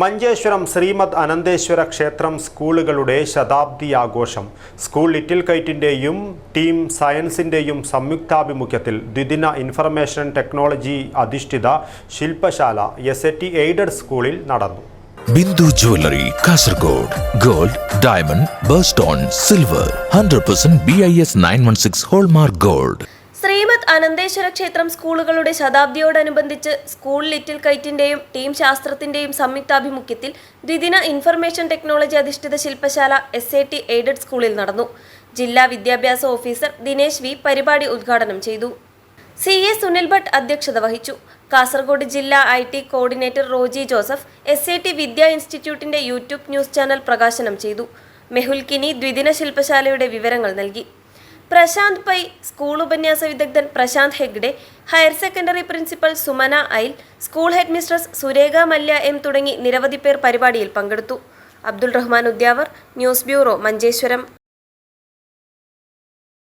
മഞ്ചേശ്വരം ശ്രീമദ് അനന്തേശ്വര ക്ഷേത്രം സ്കൂളുകളുടെ ശതാബ്ദി ആഘോഷം സ്കൂൾ ലിറ്റിൽ കൈറ്റിന്റെയും ടീം സയൻസിന്റെയും സംയുക്താഭിമുഖ്യത്തിൽ ദ്വിദിന ഇൻഫർമേഷൻ ടെക്നോളജി അധിഷ്ഠിത ശില്പശാല എസ് എ ടി എയ്ഡഡ് സ്കൂളിൽ നടന്നു. Bindu jewellery Kasaragod gold diamond birthstone silver hundred percent B I S nine one six hallmark gold. Srimad Ananteshwara ക്ഷേത്രം സ്കൂളുകളുടെ ശതാബ്ദിയോടനുബന്ധിച്ച് സ്കൂൾ ലിറ്റിൽ കൈറ്റിന്റെയും ടീം ശാസ്ത്രത്തിന്റെയും സംയുക്താഭിമുഖ്യത്തിൽ ദ്വിദിന ഇൻഫർമേഷൻ ടെക്നോളജി അധിഷ്ഠിത ശില്പശാല എസ് എ ടി എയ്ഡഡ് സ്കൂളിൽ നടന്നു. ജില്ലാ വിദ്യാഭ്യാസ ഓഫീസർ ദിനേശ് വി പരിപാടി ഉദ്ഘാടനം ചെയ്തു. സി എ സുനിൽ ഭട്ട് അധ്യക്ഷത വഹിച്ചു. കാസർഗോഡ് ജില്ലാ I T coordinator Roji Joseph S A T Vidya ഇൻസ്റ്റിറ്റ്യൂട്ടിന്റെ യൂട്യൂബ് ന്യൂസ് ചാനൽ പ്രകാശനം ചെയ്തു. മെഹുൽ കിനി ദ്വിദിന ശില്പശാലയുടെ വിവരങ്ങൾ നൽകി. പ്രശാന്ത് പൈ സ്കൂൾ ഉപന്യാസ വിദഗ്ധൻ Prashanth Hegde higher secondary principal Sumana isle school head mistress Surekha Mallya M തുടങ്ങി നിരവധി പേർ പരിപാടിയിൽ പങ്കെടുത്തു. Abdul Rahman Udyavar news bureau Manjeshwaram.